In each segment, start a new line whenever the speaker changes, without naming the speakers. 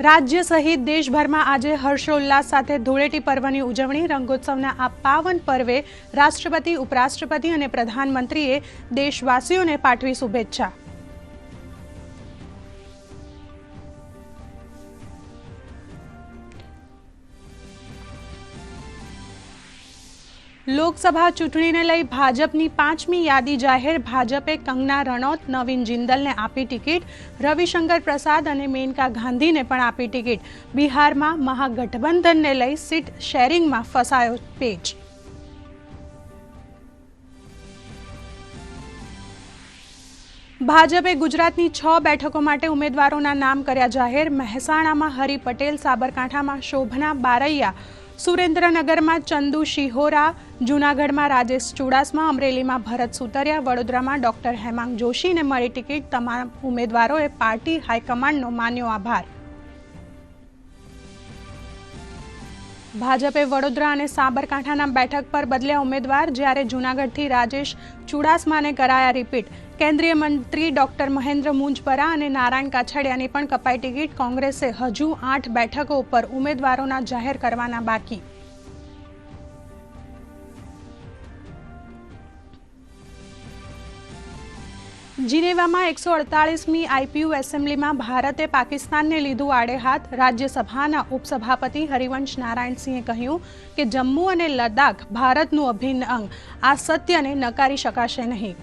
રાજ્ય સહિત દેશભરમાં આજે હર્ષોલ્લાસ સાથે ધૂળેટી પર્વની ઉજવણી, રંગોત્સવના આ પાવન પર્વે રાષ્ટ્રપતિ, ઉપરાષ્ટ્રપતિ અને પ્રધાનમંત્રીએ દેશવાસીઓને પાઠવી શુભેચ્છા. લોકસભા ચૂંટણીને લઈ ભાજપની પાંચમી યાદી જાહેર. ભાજપે કંગના રણૌત, નવીન જિંદલને આપી ટિકિટ, રવિશંકર પ્રસાદ અને મેનકા ગાંધીને પણ આપી ટિકિટ. બિહારમાં મહાગઠબંધનને લઈ સીટ શેરિંગમાં ફસાયો પેચ. ભાજપે ગુજરાતની છ બેઠકો માટે ઉમેદવારોના નામ કર્યા જાહેર. મહેસાણામાં હરિ પટેલ, સાબરકાંઠામાં શોભના બારૈયા સુરેન્દ્રનગરમાં ચંદુ શિહોરા, જૂનાગઢમાં રાજેશ ચુડાસમા, અમરેલીમાં ભરત સુતરિયા, વડોદરામાં ડોક્ટર હેમાંગ જોશીને મળી ટિકિટ તમામ ઉમેદવારોએ પાર્ટી હાઈકમાન્ડનો માન્યો આભાર. ભાજપે વડોદરા અને સાબરકાંઠાના બેઠક પર બદલ્યા ઉમેદવાર જ્યારે જૂનાગઢથી રાજેશ ચુડાસમાને કરાયા રિપીટ. કેન્દ્રીય મંત્રી ડોક્ટર મહેન્દ્ર મુંજપરા અને નારાયણ કાછડિયાની પણ કપાઈ ટિકિટ. કોંગ્રેસે હજુ આઠ બેઠકો ઉપર ઉમેદવારોના જાહેર કરવાના બાકી. જીનેવામાં એકસો અડતાલીસમી આઈપીયુ એસેમ્બલીમાં ભારતે પાકિસ્તાનને લીધું આડે હાથ. રાજ્યસભાના ઉપસભાપતિ હરિવંશ નારાયણસિંહે કહ્યું કે જમ્મુ અને લદ્દાખ ભારતનું અભિન્ન અંગ. આ સત્યને નકારી શકાશે નહીં.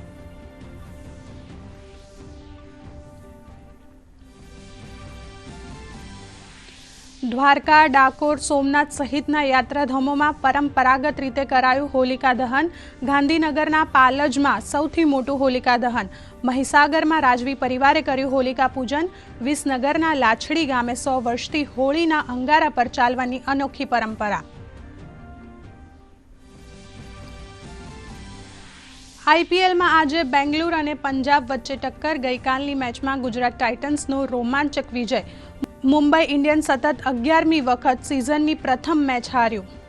દ્વારકા, ડાકોર, સોમનાથ સહિતના યાત્રાધામોમાં પરંપરાગત રીતે કરાયું હોલિકા દહન. ગાંધીનગરના પાલજમાં સૌથી મોટું હોલિકા દહન. મહીસાગરમાં રાજવી પરિવારે કર્યું હોલિકા પૂજન. વિસનગરના લાછડી ગામે સો વર્ષથી હોળીના અંગારા પર ચાલવાની અનોખી પરંપરા. આઈપીએલમાં આજે બેંગ્લુરુ અને પંજાબ વચ્ચે ટક્કર. ગઈકાલની મેચમાં ગુજરાત ટાઇટન્સનો રોમાંચક વિજય. મુંબઈ ઇન્ડિયન્સ સતત અગિયારમી વખત સિઝનની પ્રથમ મેચ હાર્યું.